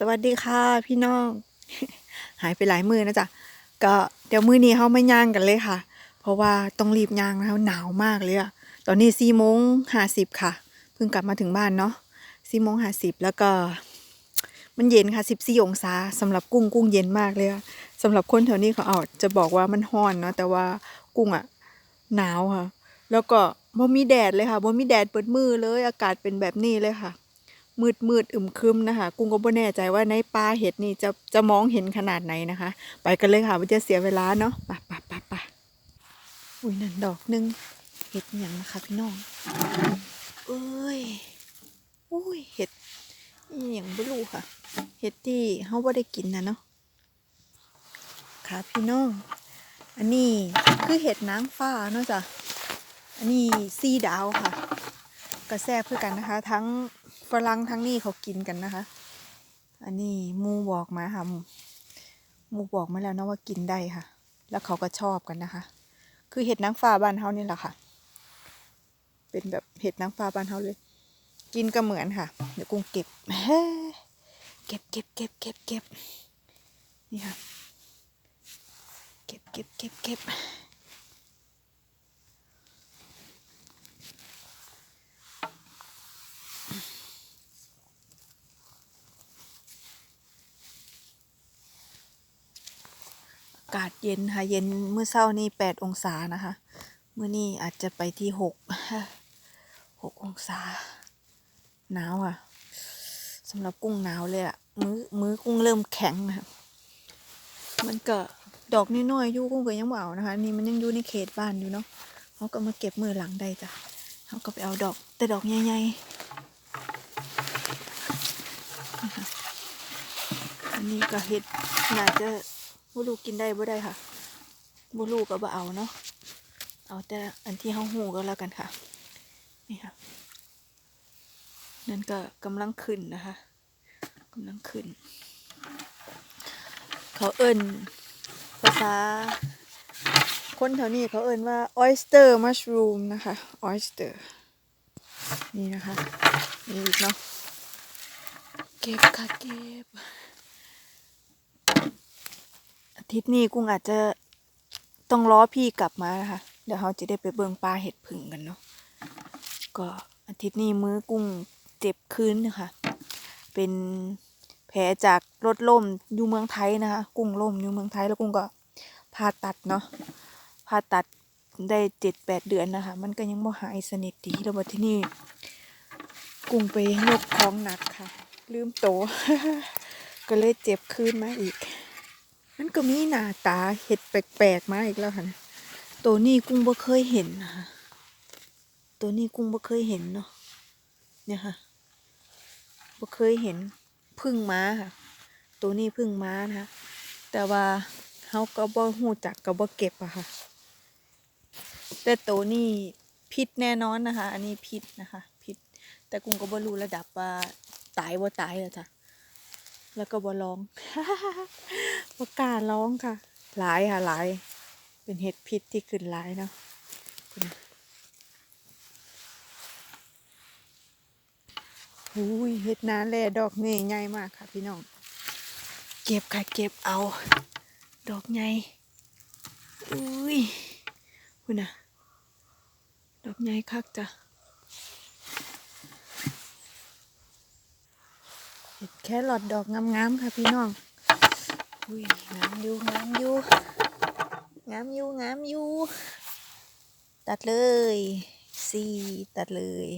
สวัสดีค่ะพี่น้อง หายไปหลายมือนะจ๊ะก็เดี๋ยวมือนี้เขาไม่ย่างกันเลยค่ะ เพราะว่าต้องรีบย่างแล้วหนาวมากเลยอะตอนนี้สี่โมงห้าสิบค่ะเพิ่งกลับมาถึงบ้านเนาะสี่โมงห้าสิบแล้วก็ มันเย็นค่ะสิบสี่องศาสำหรับกุ้งกุ้งเย็นมากเลยอะสำหรับคนแถวนี้เขาเอาจะบอกว่ามันร้อนเนาะแต่ว่ากุ้งอะหนาวค่ะ แล้วก็บ่มีแดดเลยค่ะบ่มีแดดเปิดมือเลย อากาศเป็นแบบนี้เลยค่ะ มืดมืดอึมครึมนะคะ กุ้งก็บ่แน่ใจว่าในป่าเห็ดนี่จะจะมองเห็นขนาดไหนนะคะ ไปกันเลยค่ะมันจะเสียเวลาเนาะปไปไปไปอุ้ยนั่นดอกหนึงเห็ดอย่างนะคะพี่น้องเอ้ยอุ้ยเห็ดอย่างบ่รู้ค่ะ เห็ดที่เฮาบ่ได้กินนะเนาะค่ะพี่น้อง อันนี้คือเห็ดนางฟ้าเนาะจ้ะอันนี้ซีดาวค่ะ กระแซบเพื่อกันนะคะ ทั้ง ฝรั่งทั้งนี่เขากินกันนะคะ อันนี้มูบอกมาค่ะมูมูบอกมาแล้วนะว่ากินได้ค่ะ แล้วเขาก็ชอบกันนะคะ คือเห็ดนางฟ้าบ้านเฮานี่แหละค่ะ เป็นแบบเห็ดนางฟ้าบ้านเฮาเลย กินก็เหมือนค่ะ เดี๋ยวกุ้งเก็บเก็บเก็บเก็บเก็บเก็บนี่ค่ะ เก็บเก็บเก็บเก็บากาศเย็นค่ะ เย็นเมื่อเช้านี่แปดองศานะคะเมื่อนี้อาจจะไปที่หกหกองศา หนาวอะสำหรับกุ้งหนาวเลยอะมือมือกุ้งเริ่มแข็งนะคะมันก็ดอกน้อยๆอยู่กุ้งก็ยังเอานะคะ นี่มันยังอยู่ในเขตบ้านอยู่เนาะเขาก็มาเก็บมือหลังได้จ้ะเขาก็ไปเอาดอกแต่ดอกใหญ่ๆอันนี้ก็เห็ดน่าจะ บ่ลูกกินได้บ่ได้ค่ะบ่ลูกก็บ่เอาเนาะเอาแต่อันที่เฮาหูก็แล้วกันค่ะ นี่ค่ะ นั่นก็กำลังขึ้นนะคะกำลังขึ้น เขาเอิ้นภาษาคนแถวนี้เขาเอิ้นว่า oyster mushroom นะคะ oyster นี่นะคะ นี่อีกเนาะ เก็บค่ะเก็บ ทิตย์นี้กุ้งอาจจะต้องล้อพี่กลับมานะคะ เดี๋ยวเขาจะได้ไปเบิ่งปลาเห็ดผึ่งกันเนาะ ก็อาทิตย์นี้มื้อกุ้งเจ็บคืนนะคะ เป็นแผลจากรถล่มอยู่เมืองไทยนะคะ กุ้งล่มอยู่เมืองไทยแล้วกุ้งก็ผ่าตัดเนาะ ผ่าตัดได้เจ็ดแปดเดือนนะคะ มันก็ยังบ่หายสนิทดีแล้วบัดที่นี่กุ้งไปยกของหนักค่ะ ลืมโต ก็เลยเจ็บคืนมาอีก มันก็มีหน้าตาเห็ดแปลกๆมาอีกแล้วค่ะตัวนี้กุ้งบ่เคยเห็นนะคะตัวนี้กุ้งบ่เคยเห็นเนาะเนี่ยค่ะบ่เคยเห็นพึ่งม้าค่ะ ตัวนี้พึ่งม้านะคะแต่ว่าเขาก็บ่หูจักก็บ่เก็บอะค่ะ แต่ตัวนี้พิษแน่นอนนะคะ อันนี้พิษนะคะ พิษแต่กุ้งก็บ่รู้ระดับว่าตายบ่ตายแล้วจ้ะ แล้วก็บ่ร้องบ่กล้าร้องค่ะ หลายค่ะหลาย เป็นเห็ดพิษที่ขึ้นหลายเนาะคุณอุ้ยเห็ดนานแลดอกนี่ใหญ่มากค่ะพี่น้อง เก็บค่ะเก็บเอา ดอกใหญ่อุ้ยคุณน่ะดอกใหญ่คักจ้ะ เห็ด แค่หลอดดอกงามๆค่ะพี่น้อง อุ้ยงามอยู่งามอยู่งามอยู่งามอยู่ ตัดเลยสี่ตัดเลย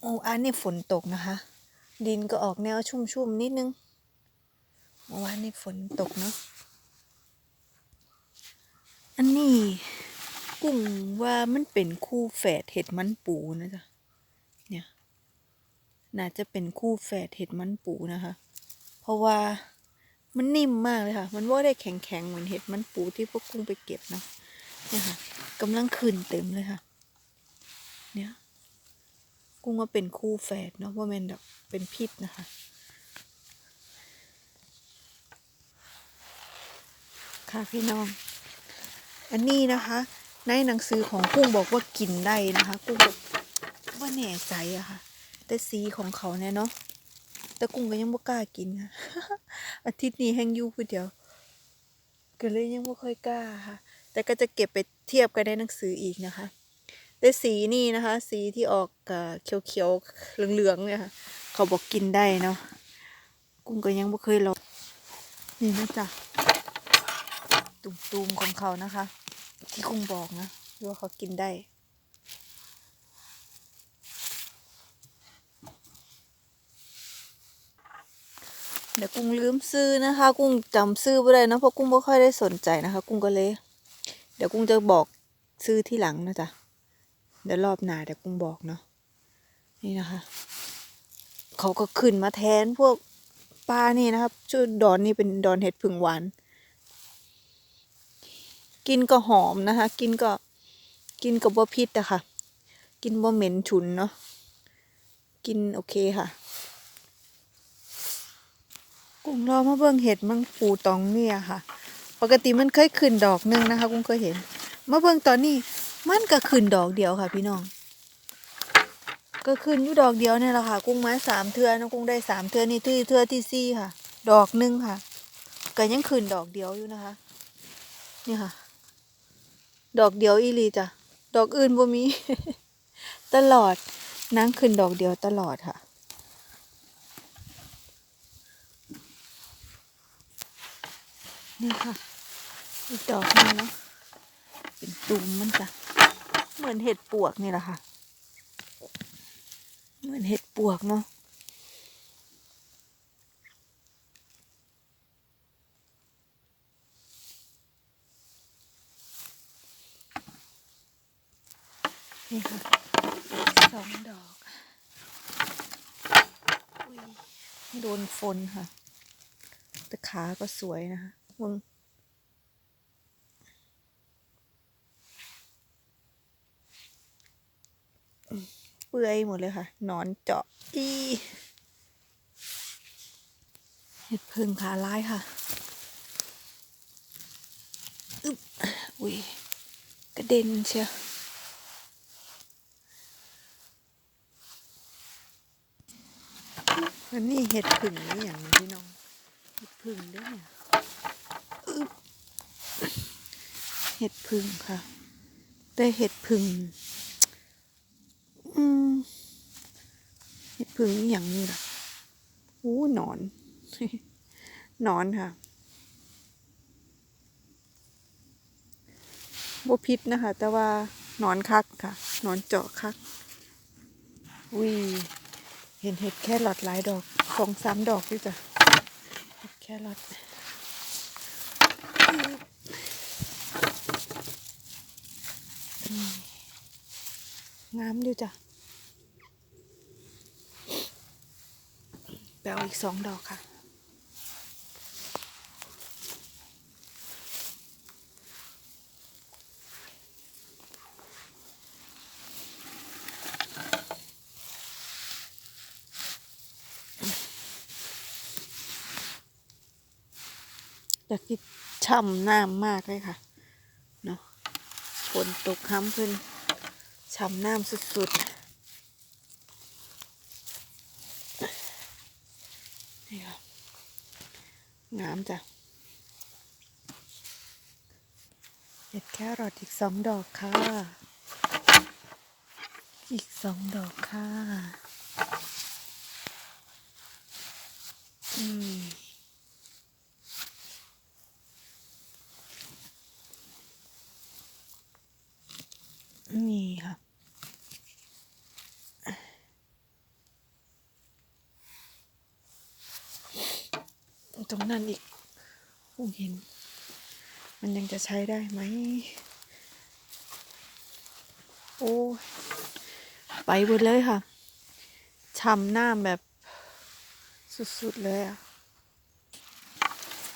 โอ้อันนี้ฝนตกนะคะ ดินก็ออกแนวชุ่มๆนิดนึงเมื่อวานนี้ฝนตกเนาะ อันนี้กุ้งว่ามันเป็นคู่แฝดเห็ดมันปูนะจ๊ะ น่าจะเป็นคู่แฝดเห็ดมันปูนะคะ เพราะว่ามันนิ่มมากเลยค่ะ มันว่าได้แข็งแข็งๆเหมือนเห็ดมันปูที่พวกกุ้งไปเก็บนะเนี่ยค่ะกำลังขึ้นเต็มเลยค่ะ เนี่ยกุ้งว่าเป็นคู่แฝดเนาะว่ามันแบบเป็นพิษนะคะ ค่ะพี่น้อง อันนี้นะคะ ในหนังสือของกุ้งบอกว่ากินได้นะคะ กุ้งแบบว่าแน่ใจอะค่ะ แต่สีของเขาเนี่ยเนาะแต่กุ้งก็ยังบ่กล้ากินค่ะอาทิตย์นี้แห้งยู่ผู้เดียวก็เลยยังไม่ค่อยกล้าค่ะ แต่ก็จะเก็บไปเทียบกันในหนังสืออีกนะคะแต่สีนี่นะคะ สีที่ออกเขียวเขียวๆเหลืองๆเนี่ยค่ะ เขาบอกกินได้เนาะกุ้งก็ยังไม่เคยลองนี่นะจ๊ะตุ่มๆของเขานะคะ ที่กุ้งบอกนะว่าเขากินได้ ดี๋ยวกุ้งลืมซื้อนะคะ กุ้งจำซื้อไม่ได้นะเพราะกุ้งไม่ค่อยได้สนใจนะคะ กุ้งก็เลย เดี๋ยวกุ้งจะบอกซื้อที่หลังนะจ๊ะเดี๋ยวรอบหน้าเดี๋ยวกุ้งบอกเนาะนี่นะคะ เขาก็ขึ้นมาแทนพวกปลานี่นะครับชื่อดอนนี่เป็นดอนเห็ดผึ่งหวานกินก็หอมนะคะ กินก็กินกับบ่พิษอะค่ะ กินบ่เหม็นฉุนเนาะกินโอเคค่ะ กุ้งรอมาเบิ่งเห็ดมังปูตองเนี่ยค่ะ ปกติมันเคยขึ้นดอกหนึงนะคะกุ้งเคยเห็นมาเบิ่งตอนนี้มันก็ขึ้นดอกเดียวค่ะ พี่น้อง ก็ขึ้นอยู่ดอกเดียวเนี่ยแหละค่ะ กุ้งไม้สามเทือนะกุ้งได้สามเทือนี่ที่เทือที่สี่ค่ะ ดอกหนึงค่ะก็ยังขึ้นดอกเดียวอยู่นะคะ นี่ค่ะ ดอกเดียวอีลีจ้ะดอกอื่นบ่มี ตลอดนางขึ้นดอกเดียวตลอดค่ะ นี่ค่ะ อีกดอกนึงเนาะเป็นตุ่มมันจ้ะเหมือนเห็ดปวกนี่แหละค่ะ เหมือนเห็ดปวกเนาะนี่ค่ะสองดอกอุ๊ยโดนฝนค่ะ แต่ขาก็สวยนะคะ มึงเปื่อยหมดเลยค่ะ นอนเจาะอีเห็ดพึ่งขาลายค่ะอึ๊บอุ้ยกระเด็นเชียวอันนี้เห็ดผึ่งนี่อย่างนี้พี่น้อง เห็ดผึ่งด้วยเนี่ยอึ๊บเห็ดผึ่งค่ะได้เห็ดผึ่งอืมเห็ดผึ่งนี่อย่างนี้ล่ะอู้หนอน นอนค่ะบพิษนะคะ แต่ว่านอนคักค่ะ นอนเจาะคักอุ้ยเห็นเห็ดแค่หลอดหลายดอกสองสามดอกด้วยจ้ะเห็ดแค่หลอดอืม งามด้วยจ้ะแปลอีกสองดอกค่ะ อยากกินช่ำน้ำมากเลยค่ะ ฝนตกห้ำเพิ่นช่ำน้ำสุดๆ นี่ค่ะงามจ้ะเห็ดแครอทอีกสองดอกค่ะ อีกสองดอกค่ะ อืม นี่ค่ะ ตรงนั้นอีกผมเห็น มันยังจะใช้ได้ไหม โอ้ยไปหมดเลยค่ะช้ำหน้าแบบสุดๆเลยอะ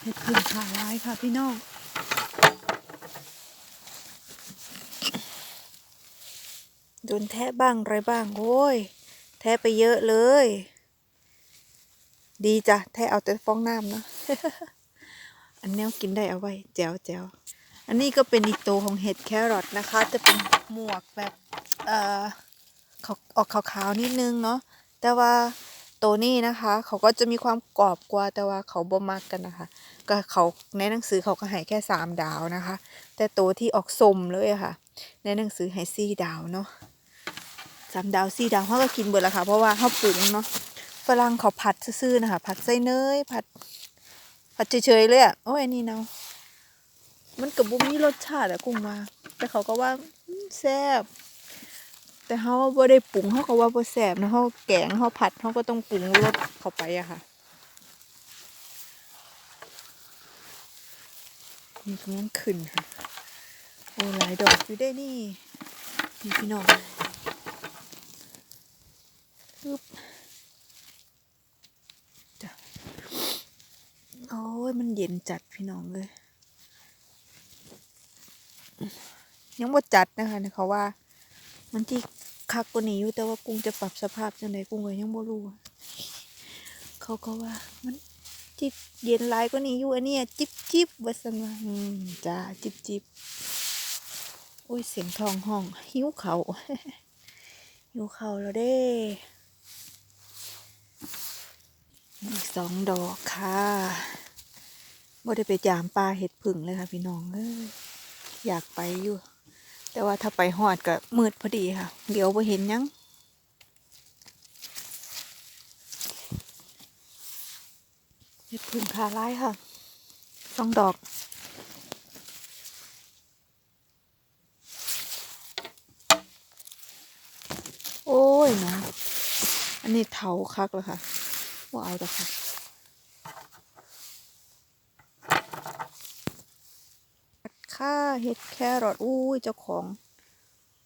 เห็ดพึ่งขาร้ายค่ะพี่น้องโดนแทะบ้างอะไรบ้าง โอ้ย แทะไปเยอะเลย ดีจ้ะแทะเอาแต่ฟองน้ำเนาะอันนี้กินได้เอาไว้แจ๋วแจ๋วอันนี้ก็เป็นอีกตัวของเห็ดแครอทนะคะ จะเป็นหมวกแบบเอ่อขาออกขาวๆนิดนึงเนาะแต่ว่าตัวนี้นะคะ เขาก็จะมีความกรอบกว่าแต่ว่าเขาบ่มักกันนะคะ ก็เขาในหนังสือเขาก็ให้แค่สามดาวนะคะ แต่ตัวที่ออกสมเลยะค่ะ ในหนังสือให้สี่ดาวเนาะสามดาวสี่ดาวเขาก็กินเบิดแล้วค่ะ เพราะว่าเขาปรุงเนาะ ฝรั่งเขาผัดซื่อๆนะคะ ผัดใส่เนยผัด ผัดเฉยๆเลยอะโอ้ยอันนี่เนาะมันกับบุมีรสชาติอะกุ้งว่าแต่เขาก็ว่าแซ่บแต่เขาบ่ได้ปรุงเขาก็ว่าบ่แซ่บนะเขาแกงเขาผัดเขาก็ต้องปรุงรสเข้าไปอะค่ะนี่กำลังขึ้นค่ะโอ้หลายดอกอยู่ได้นี่นี่พี่น้องอึ๊บจ้ะโอ้ยมัน เย็นจัดพี่น้องเลย ยังบ่จัดนะคะเขาว่า มันที่คักกว่านี้อยู่แต่ว่ากุ้งจะปรับสภาพจังไดกุ้งก็ยังบ่รู้เขาก็ว่า มันจิบเย็นหลายกว่านี้อยู่อันนี้จิบจิบว่าซั่นว่าอืมจ้าจิบจิบโอ้ยเสียงทองห้อง หิวเขาหิวเขาแล้วเด้อีกสองดอกค่ะ บ่ได้ไปจามปลาเห็ดผึ่งเลยค่ะ พี่น้องเอ้ยอยากไปอยู่ แต่ว่าถ้าไปหอดก็มืดพอดีค่ะ เดี๋ยวไปเห็นยังเห็ดพึ่งขาไล่ค่ะสองดอกโอ้ยนะ อันนี้เถาคักแล้วค่ะ ว่าเอาแต่ค่ะ ค่าเห็ดแครอทอุ้ยเจ้าของ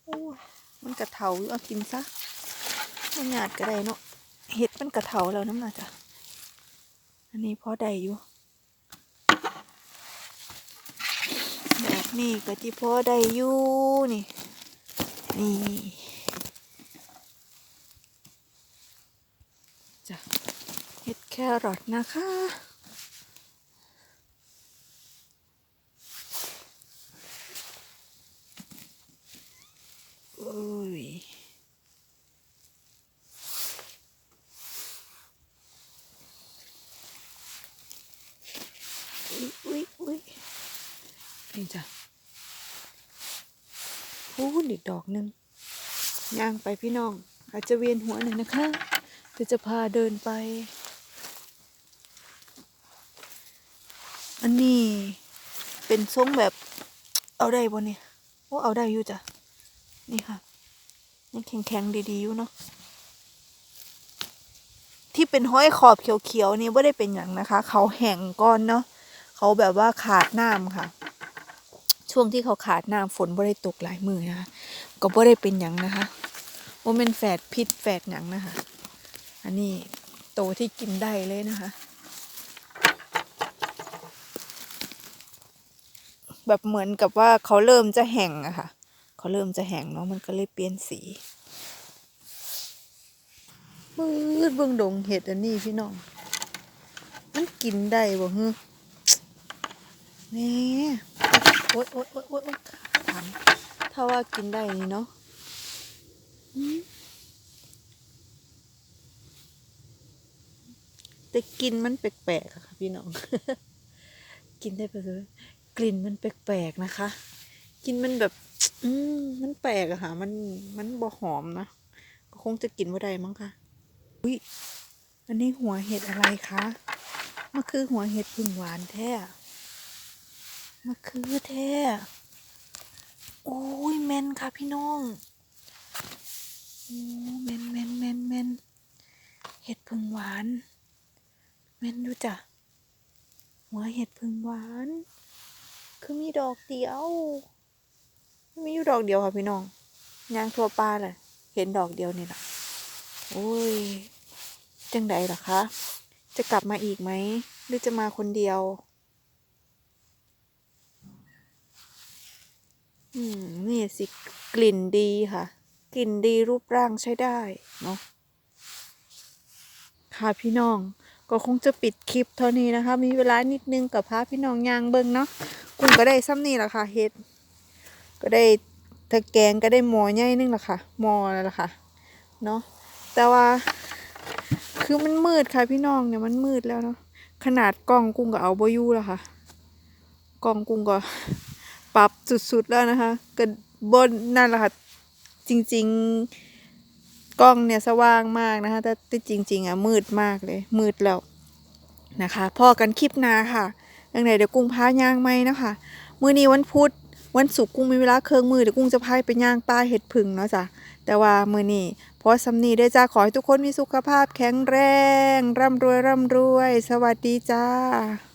อุ้ยมันกระเถาอยู่เอากินซะมันหยาดก็ได้เนาะเห็ดมันกระเถาแล้วน้ำหนาจ้ะอันนี้พอได้อยู่แบบนี้ก็ที่พอได้อยู่นี่นี่จ้ะเห็ดแครอทนะคะ โอ้ยอุ๊ยอุ๊ยอุ๊ยนี่จ้ะ พูดอีกดอกหนึ่งย่างไปพี่น้อง อาจจะเวียนหัวหน่อยนะคะเดี๋ยวจะพาเดินไป อันนี้เป็นทรงแบบเอาได้บ่เนี่ยโอ้เอาได้อยู่จ้ะ นี่ค่ะยังแข็งๆดีๆอยู่เนาะที่เป็นห้อยขอบเขียวๆนี่ไม่ได้เป็นอย่างนะคะ เขาแห้งก้อนเนาะเขาแบบว่าขาดน้ำค่ะ ช่วงที่เขาขาดน้ำฝนไม่ได้ตกหลายมือนะคะก็ไม่ได้เป็นอย่างนะคะว่าเป็นแฝดพิษแฝดอย่างนะคะ อันนี้โตที่กินได้เลยนะคะ แบบเหมือนกับว่าเขาเริ่มจะแห้งอะค่ะ เขาเริ่มจะแห้งเนาะมันก็เลยเปลี่ยนสีมืดเบิ่งดงเห็ดอันนี้พี่น้อง มันกินได้บ่ฮึนี่ โอ๊ยโอ๊ยโอ๊ยโอ๊ยถามถ้าว่ากินได้นี่เนาะแต่กินมันแปลกๆค่ะพี่น้อง กินได้ไปเลยกลิ่นมันแปลกๆนะคะ กินมันแบบ อืมมันแปลกอะค่ะ มันมันบ่หอมนะก็คงจะกินว่าได้มั้งคะอุ้ยอันนี้หัวเห็ดอะไรคะ มันคือหัวเห็ดพึ่งหวานแท้ มันคือแท้โอ้ยแมนค่ะพี่น้องโอ้แมนแมนแมนแมนเห็ดพึ่งหวาน แมนดูจ้ะหัวเห็ดพึ่งหวาน คือมีดอกเดียวมีอยู่ดอกเดียวค่ะพี่น้องยางทั่วปลาเลยเห็นดอกเดียวนี่แหละโอ้ยจังใดล่ะคะ จะกลับมาอีกไหม หรือจะมาคนเดียว อืมนี่สิกลิ่นดีค่ะ กลิ่นดีรูปร่างใช้ได้เนาะค่ะพี่น้องก็คงจะปิดคลิปเท่านี้นะคะ มีเวลานิดนึงกับพาพี่น้องยางเบิงเนาะกุ้งก็ได้ซ้ำนี่แหละค่ะเฮ็ดก็ได้ถ้าแกงก็ได้หมอใหญ่นึงแหละค่ะหมอนั่นแหละค่ะเนาะแต่ว่า คือมันมืดค่ะพี่น้องเนี่ยมันมืดแล้วเนาะขนาดกล้องกุ้งก็เอาบอยู่แล้วค่ะกล้องกุ้งก็ ปรับสุดๆแล้วนะคะก็บนนั่นแหละค่ะจริง ๆกล้องเนี่ยสว่างมากนะคะ แต่จริง ๆอะมืดมากเลย มืดแล้วนะคะพอกันคลิปนาค่ะยังไงเดี๋ยวกุ้งพาย่างไหมนะคะมื้อนี้วันพุธวันศุกร์กุ้งมีเวลาเครื่องมือเดี๋ยวกุ้งจะพายไปย่างปลาเห็ดผึ่งเนาะจ้ะแต่ว่ามื้อนี้พอสำนีได้จ้าขอให้ทุกคนมีสุขภาพแข็งแรง ร่ำรวยร่ำรวย สวัสดีจ้า